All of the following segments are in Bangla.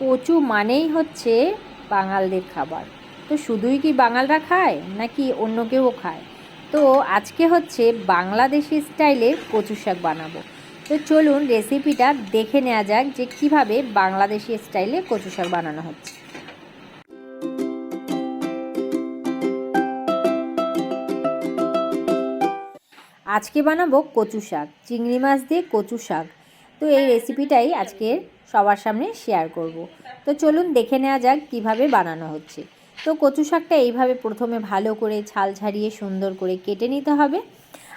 কচু মানেই হচ্ছে বাঙালদের খাবার। তো শুধুই কি বাঙালরা খায় নাকি অন্য কেউ খায়? তো আজকে হচ্ছে বাংলাদেশি স্টাইলের কচু শাক বানাবো। তো চলুন রেসিপিটা দেখে নেওয়া যাক যে কীভাবে বাংলাদেশি স্টাইলে কচু শাক বানানো হচ্ছে। আজকে বানাবো কচু শাক, চিংড়ি মাছ দিয়ে কচু শাক। তো এই রেসিপিটাই আজকে সবার সামনে শেয়ার করব। তো চলুন দেখে নেওয়া যাক কীভাবে বানানো হচ্ছে। তো কচু শাকটা এইভাবে প্রথমে ভালো করে ছাল ছাড়িয়ে সুন্দর করে কেটে নিতে হবে।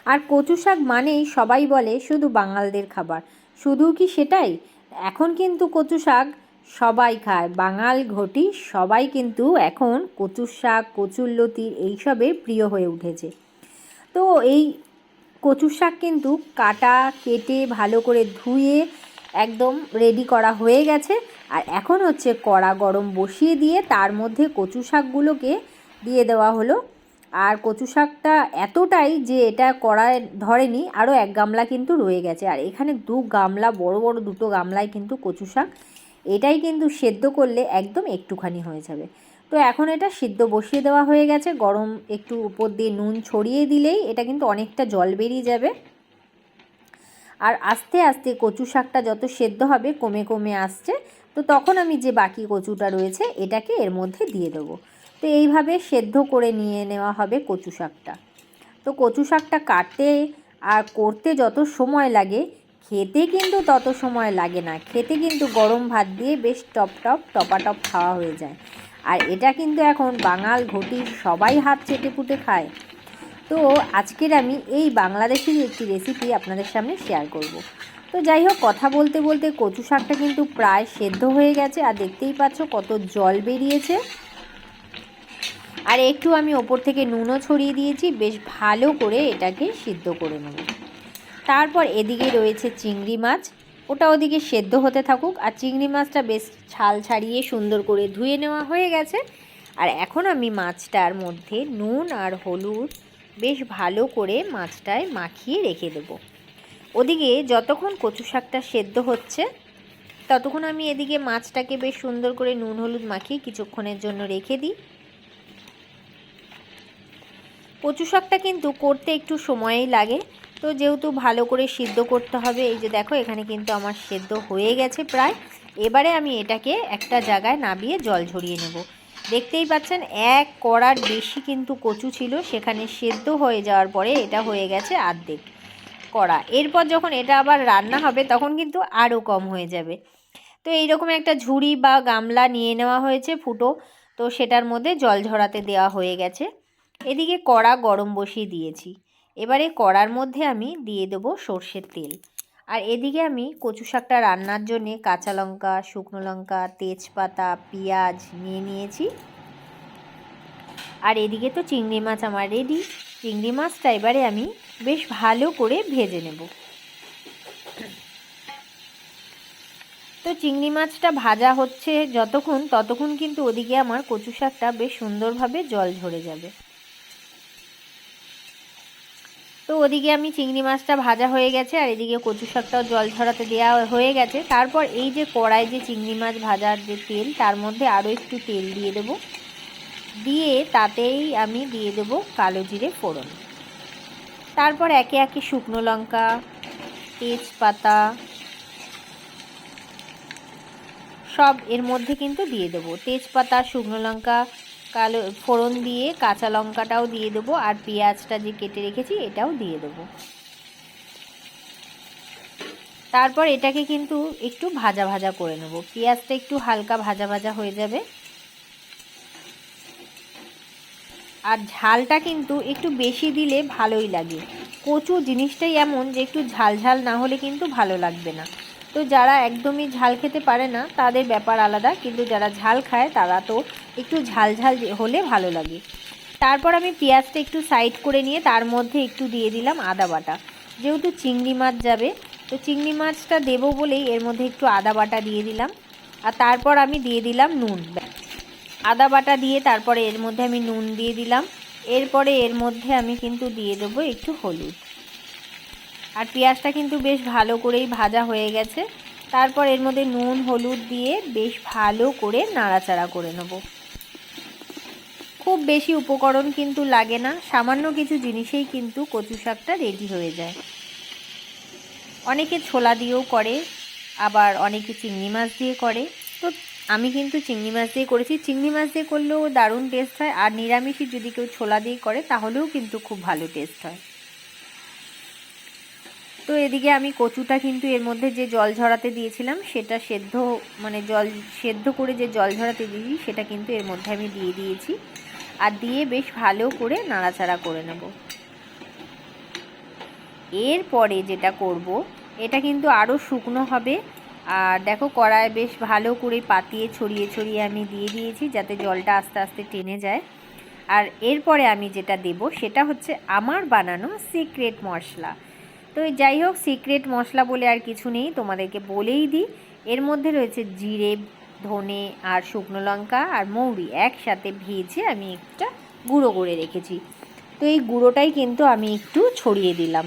আর কচু শাক মানেই সবাই বলে শুধু বাঙালদের খাবার। শুধু কি সেটাই? এখন কিন্তু কচু শাক সবাই খায়। বাঙাল ঘটি সবাই কিন্তু এখন কচুর শাক কচুরলতি এইসবের প্রিয় হয়ে উঠেছে। তো এই কচুর শাক কিন্তু কাটা, কেটে, ভালো করে ধুয়ে একদম রেডি করা হয়ে গেছে। আর এখন হচ্ছে কড়া গরম বসিয়ে দিয়ে তার মধ্যে কচু শাকগুলোকে দিয়ে দেওয়া হলো। আর কচু শাকটা এতটাই যে এটা কড়ায় ধরেনি আরও এক গামলা কিন্তু রয়ে গেছে। আর এখানে দু গামলা, বড় বড় দুটো গামলায় কিন্তু কচু শাক, এটাই কিন্তু সেদ্ধ করলে একদম একটুখানি হয়ে যাবে। তো এখন এটা সিদ্ধ বসিয়ে দেওয়া হয়ে গেছে। গরম একটু উপর দিয়ে নুন ছড়িয়ে দিলেই এটা কিন্তু অনেকটা জল বেরিয়ে যাবে। আর আস্তে আস্তে কচু শাকটা যত সেদ্ধ হবে, কমে কমে আসছে, তো তখন আমি যে বাকি কচুটা রয়েছে, এটাকে এর মধ্যে দিয়ে দেবো। তো এইভাবে সেদ্ধ করে নিয়ে নেওয়া হবে কচু শাকটা। তো কচু শাকটা কাটতে আর করতে যত সময় লাগে, খেতে কিন্তু তত সময় লাগে না। খেতে কিন্তু গরম ভাত দিয়ে বেশ টপ টপ, টপাটপ খাওয়া হয়ে যায়। আর এটা কিন্তু এখন বাঙাল ঘটির সবাই হাত চেটে পুটে খায়। তো আজকের আমি এই বাংলাদেশের একটি রেসিপি আপনাদের সামনে শেয়ার করব। তো যাই হোক, কথা বলতে বলতে কচু শাকটা কিন্তু প্রায় সেদ্ধ হয়ে গেছে আর দেখতেই পাচ্ছ কত জল বেরিয়েছে। আর একটু আমি ওপর থেকে নুনও ছড়িয়ে দিয়েছি, বেশ ভালো করে এটাকে সিদ্ধ করে নেব। তারপর এদিকে রয়েছে চিংড়ি মাছ। ওটা ওদিকে সেদ্ধ হতে থাকুক আর চিংড়ি মাছটা বেশ ছাল ছাড়িয়ে সুন্দর করে ধুয়ে নেওয়া হয়ে গেছে। আর এখন আমি মাছটার মধ্যে নুন আর হলুদ বেশ ভালো করে মাছটায় মাখিয়ে রেখে দেব। ওদিকে যতক্ষণ কচু শাকটা সেদ্ধ হচ্ছে, ততক্ষণ আমি এদিকে মাছটাকে বেশ সুন্দর করে নুন হলুদ মাখিয়ে কিছুক্ষণের জন্য রেখে দিই। কচু শাকটা কিন্তু করতে একটু সময়ই লাগে তো যেহেতু ভালো করে সিদ্ধ করতে হবে, এই যে দেখো এখানে কিন্তু আমার সেদ্ধ হয়ে গেছে প্রায়। এবারে আমি এটাকে একটা জায়গায় নাবিয়ে জল ঝরিয়ে নেব। দেখতেই পাচ্ছেন এক কড়ার বেশি কিন্তু কচু ছিল, সেখানে সেদ্ধ হয়ে যাওয়ার পরে এটা হয়ে গেছে আর্ধেক কড়া। এরপর যখন এটা আবার রান্না হবে, তখন কিন্তু আরও কম হয়ে যাবে। তো এইরকম একটা ঝুড়ি বা গামলা নিয়ে নেওয়া হয়েছে ফুটো, তো সেটার মধ্যে জল ঝরাতে দেওয়া হয়ে গেছে। এদিকে কড়া গরম বসিয়ে দিয়েছি। এবারে কড়ার মধ্যে আমি দিয়ে দেবো সর্ষের তেল। আর এদিকে আমি কচু শাকটা রান্নার জন্যে কাঁচা লঙ্কা, শুকনো লঙ্কা, তেজপাতা, পেঁয়াজ নিয়ে নিয়েছি। আর এদিকে তো চিংড়ি মাছ আমার রেডি চিংড়ি মাছটা এবারে আমি বেশ ভালো করে ভেজে নেব। তো চিংড়ি মাছটা ভাজা হচ্ছে যতক্ষণ, ততক্ষণ কিন্তু ওদিকে আমার কচু শাকটা বেশ সুন্দরভাবে জল ঝরে যাবে। তো ওদিকে আমি চিংড়ি মাছটা ভাজা হয়ে গেছে, আর এদিকে কচু শাকটাও জল ঝরাতে দেওয়া হয়ে গেছে। তারপর এই যে কড়াই যে চিংড়ি মাছ ভাজার যে তেল, তার মধ্যে আরও একটু তেল দিয়ে দেব। দিয়ে তাতেই আমি দিয়ে দেব কালো জিরে ফোড়ন। তারপর একে একে শুকনো লঙ্কা, তেজপাতা, সব এর মধ্যে কিন্তু দিয়ে দেবো। তেজপাতা, শুকনো লঙ্কা কালো ফোড়ন দিয়ে কাঁচা লঙ্কাটাও দিয়ে দেবো আর পেঁয়াজটা যে কেটে রেখেছি এটাও দিয়ে দেবো। তারপর এটাকে কিন্তু একটু ভাজা ভাজা করে নেব। পেঁয়াজটা একটু হালকা ভাজা ভাজা হয়ে যাবে। আর ঝালটা কিন্তু একটু বেশি দিলে ভালোই লাগে। কচু জিনিসটাই এমন যে একটু ঝাল ঝাল না হলে কিন্তু ভালো লাগবে না। তো যারা একদমই ঝাল খেতে পারে না, তাদের ব্যাপার আলাদা, কিন্তু যারা ঝাল খায়, তারা তো একটু ঝাল ঝাল হলে ভালো লাগে। তারপর আমি পেঁয়াজটা একটু সাইড করে নিয়ে, তার মধ্যে একটু দিয়ে দিলাম আদা বাটা। যেহেতু চিংড়ি মাছ যাবে, তো চিংড়ি মাছটা দেবো বলেই এর মধ্যে একটু আদা বাটা দিয়ে দিলাম। আর তারপর আমি দিয়ে দিলাম নুন। আদা বাটা দিয়ে তারপরে এর মধ্যে আমি নুন দিয়ে দিলাম। এরপরে এর মধ্যে আমি কিন্তু দিয়ে দেবো একটু হলুদ। আর পেঁয়াজটা কিন্তু বেশ ভালো করেই ভাজা হয়ে গেছে। তারপর এর মধ্যে নুন, হলুদ দিয়ে বেশ ভালো করে নাড়াচাড়া করে নেব। খুব বেশি উপকরণ কিন্তু লাগে না, সামান্য কিছু জিনিসেই কিন্তু কচু শাকটা রেডি হয়ে যায়। অনেকে ছোলা দিয়েও করে, আবার অনেকে চিংড়ি মাছ দিয়ে করে। তো আমি কিন্তু চিংড়ি মাছ দিয়ে করেছি। চিংড়ি মাছ দিয়ে করলেও দারুণ টেস্ট হয়, আর নিরামিষই যদি কেউ ছোলা দিয়ে করে, তাহলেও কিন্তু খুব ভালো টেস্ট হয়। তো এদিকে আমি কচুটা কিন্তু এর মধ্যে যে জল ঝরাতে দিয়েছিলাম, সেটা সেদ্ধ মানে জল সেদ্ধ করে যে জল ঝরাতে দিয়েছি, সেটা কিন্তু এর মধ্যে আমি দিয়ে দিয়েছি। আর দিয়ে বেশ ভালো করে নাড়াচাড়া করে নেব। এরপরে যেটা করব, এটা কিন্তু আরও শুকনো হবে। আর দেখো কড়ায় বেশ ভালো করে পাতিয়ে ছড়িয়ে ছড়িয়ে আমি দিয়ে দিয়েছি, যাতে জলটা আস্তে আস্তে টেনে যায়। আর এরপরে আমি যেটা দেব, সেটা হচ্ছে আমার বানানো সিক্রেট মশলা। তো যাই হোক সিক্রেট মশলা বলে আর কিছু নেই, তোমাদেরকে বলেই দিই। এর মধ্যে রয়েছে জিরে, ধনে আর শুকনো লঙ্কা আর মৌরি একসাথে ভেজে আমি একটা গুঁড়ো করে রেখেছি। তো এই গুঁড়োটাই কিন্তু আমি একটু ছড়িয়ে দিলাম।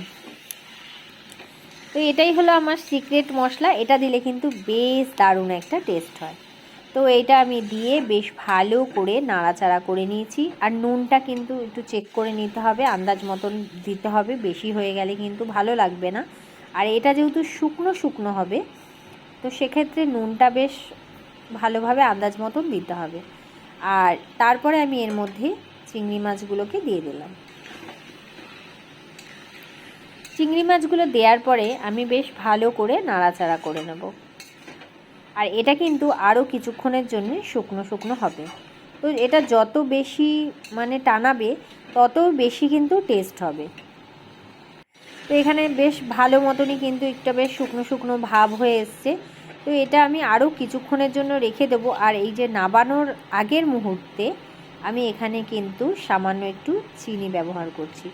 তো এটাই হলো আমার সিক্রেট মশলা। এটা দিলে কিন্তু বেশ দারুণ একটা টেস্ট হয়। তো এইটা আমি দিয়ে বেশ ভালো করে নাড়াচাড়া করে নিয়েছি। আর নুনটা কিন্তু একটু চেক করে নিতে হবে, আন্দাজ মতন দিতে হবে, বেশি হয়ে গেলে কিন্তু ভালো লাগবে না। আর এটা যেহেতু শুকনো শুকনো হবে, তো সেক্ষেত্রে নুনটা বেশ ভালোভাবে আন্দাজ মতন দিতে হবে। আর তারপরে আমি এর মধ্যে চিংড়ি মাছগুলোকে দিয়ে দিলাম। চিংড়ি মাছগুলো দেওয়ার পরে আমি বেশ ভালো করে নাড়াচাড়া করে নেব। আর এটা কিন্তু আরও কিছুক্ষণের জন্য শুকনো শুকনো হবে। তো এটা যত বেশি মানে টানাবে, তত বেশি কিন্তু টেস্ট হবে। তো এখানে বেশ ভালো মতনই কিন্তু একটা বেশ শুকনো শুকনো ভাব হয়ে এসছে। তো এটা আমি আরও কিছুক্ষণের জন্য রেখে দেবো। আর এই যে নাবানোর আগের মুহূর্তে আমি এখানে কিন্তু সামান্য একটু চিনি ব্যবহার করছি।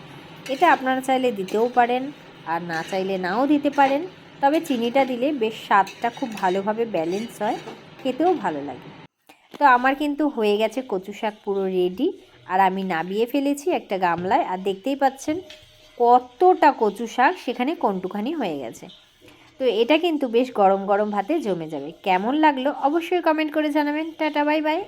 এটা আপনারা চাইলে দিতেও পারেন, আর না চাইলে নাও দিতে পারেন। তবে চিনিটা দিলে বেশ স্বাদটা খুব ভালোভাবে ব্যালেন্স হয়, খেতেও ভালো লাগে। তো আমার কিন্তু হয়ে গেছে কচু শাক পুরো রেডি আর আমি নাবিয়ে ফেলেছি একটা গামলায়, আর দেখতেই পাচ্ছেন কতটা কচু শাক সেখানে কন্টুখানি হয়ে গেছে। তো এটা কিন্তু বেশ গরম গরম ভাতে জমে যাবে। কেমন লাগল অবশ্যই কমেন্ট করে জানাবেন। Tata bye bye